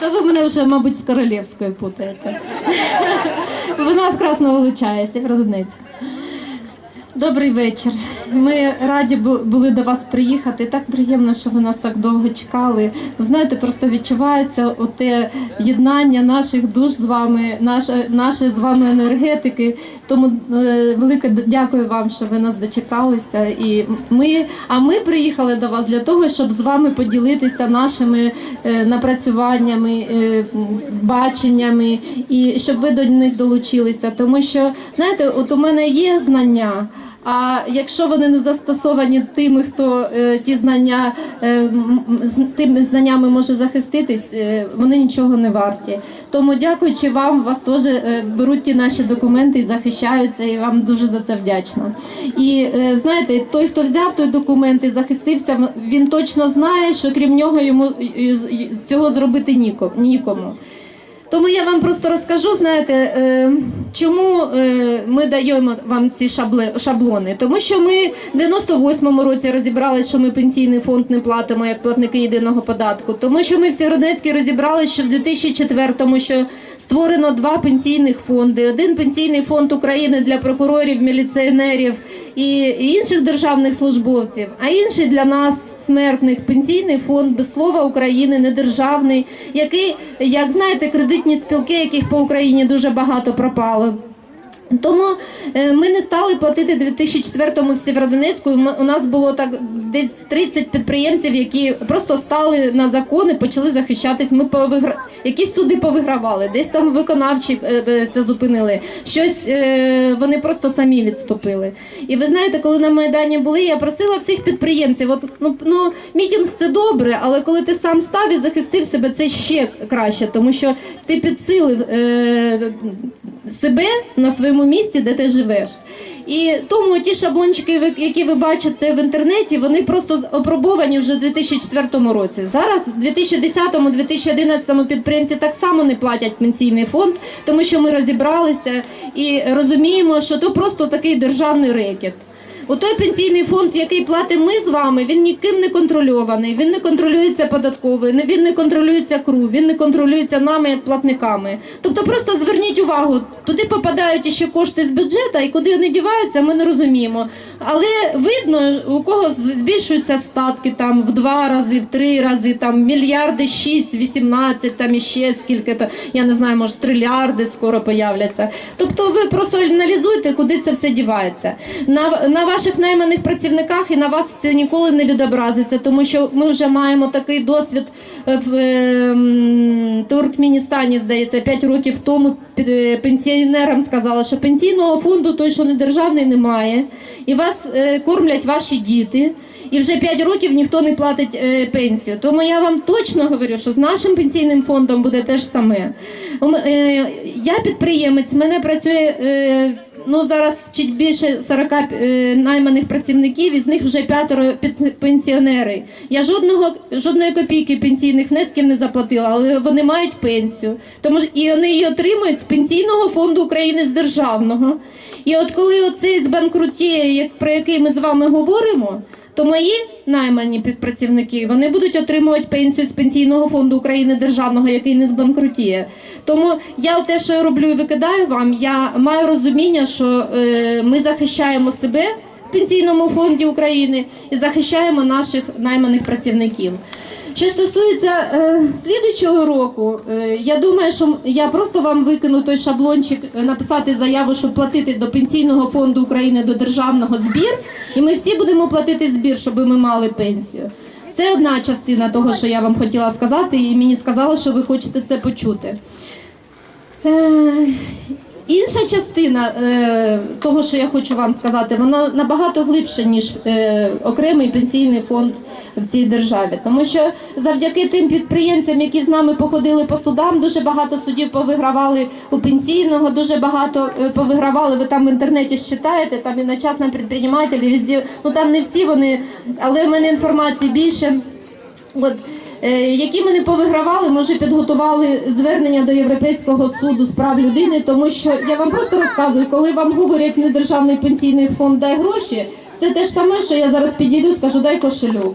То ви мене вже, мабуть, з королівською путаєте. Вона вкрасно вилучає, Сєвєродонецьк. Добрий вечір. Ми раді бу- були до вас приїхати. Так приємно, що ви нас так довго чекали. Ви знаєте, просто відчувається оте єднання наших душ з вами, наше, наше з вами енергетики. Тому е, велике дякую вам, що ви нас дочекалися. І ми, а ми приїхали до вас для того, щоб з вами поділитися нашими е, напрацюваннями, е, баченнями, і щоб ви до них долучилися. Тому що знаєте, от у мене є знання. А якщо вони не застосовані тими, хто е, ті знання е, з тими знаннями може захиститись, е, вони нічого не варті. Тому, дякуючи вам, вас теж беруть ті наші документи і захищаються, і вам дуже за це вдячна. І знаєте, той, хто взяв той документ і захистився, він точно знає, що крім нього йому цього зробити ніко- нікому. Тому я вам просто розкажу, знаєте, е, чому е, ми даємо вам ці шаблони. Тому що ми в 98-му році розібралися, що ми пенсійний фонд не платимо як платники єдиного податку. Тому що ми в Сєвєродонецькій розібралися, що в 2004-му, що створено два пенсійних фонди: один пенсійний фонд України для прокурорів, міліціонерів і інших державних службовців, а інший для нас смертних пенсійний фонд без слова України недержавний, який, як знаєте, кредитні спілки, яких по Україні дуже багато пропало. Тому е, ми не стали платити 2004-му в Сєвєродонецьку. У нас було так десь 30 підприємців, які просто стали на закони, почали захищатись. Ми повигра... якісь суди повигравали, десь там виконавчі е, е, це зупинили. Щось вони просто самі відступили. І ви знаєте, коли на майдані були, я просила всіх підприємців. От ну, ну мітінг це добре, але коли ти сам став і захистив себе, це ще краще, тому що ти підсилив себе на своєму місці, де ти живеш. І тому ті шаблончики, які ви бачите в інтернеті, вони просто опробовані вже в 2004 році. Зараз, в 2010-2011 підприємці так само не платять пенсійний фонд, тому що ми розібралися і розуміємо, що то просто такий державний рекет. У той пенсійний фонд, який платимо ми з вами, він ніким не контрольований, він не контролюється податковою, він не контролюється КРУ, він не контролюється нами як платниками. Тобто просто зверніть увагу, туди попадають ще кошти з бюджету, і куди вони діваються, ми не розуміємо. Але видно, у кого збільшуються статки там в два рази, в три рази, там мільярди, шість, вісімнадцять, там іще скільки, я не знаю, може трильярди скоро появляться. Тобто ви просто аналізуйте, куди це все дівається. На, на ваших найманих працівниках і на вас це ніколи не відобразиться, тому що ми вже маємо такий досвід е, в е, Туркменістані, здається, 5 років тому е, пенсіонерам сказали, що пенсійного фонду той, що не державний, немає, і вас е, кормлять ваші діти. І вже 5 років ніхто не платить е, пенсію. Тому я вам точно говорю, що з нашим пенсійним фондом буде те ж саме. Е, я підприємець, мене працює е, ну зараз чуть більше 40 е, найманих працівників, із них вже п'ятеро пенсіонери. Я жодного жодної копійки пенсійних внесків не заплатила, але вони мають пенсію. Тому і вони її отримують з пенсійного фонду України з державного. І от коли оцей збанкрутіє, як про який ми з вами говоримо. То мої наймані підпрацівники вони будуть отримувати пенсію з пенсійного фонду України державного, який не збанкрутіє. Тому я те, що я роблю і викидаю вам, я маю розуміння, що е, ми захищаємо себе в пенсійному фонді України і захищаємо наших найманих працівників. Що стосується е, слідуючого року, е, я думаю, що я просто вам викину той шаблончик, е, написати заяву, щоб платити до пенсійного фонду України до державного збір, і ми всі будемо платити збір, щоб ми мали пенсію. Це одна частина того, що я вам хотіла сказати, і мені сказали, що ви хочете це почути. Е, Інша частина е, того, що я хочу вам сказати, вона набагато глибше, ніж е, окремий пенсійний фонд в цій державі. Тому що завдяки тим підприємцям, які з нами походили по судам, дуже багато судів повигравали у пенсійного, дуже багато е, повигравали. Ви там в інтернеті ж читаєте, там і на частному підприємателі, везде, ну там не всі вони, але в мене інформації більше. От, е, які ми не повигравали, ми вже підготували звернення до Європейського суду з прав людини, тому що я вам просто розказую, коли вам говорять недержавний пенсійний фонд дай гроші, це те ж саме, що я зараз підійду і скажу дай кошельок.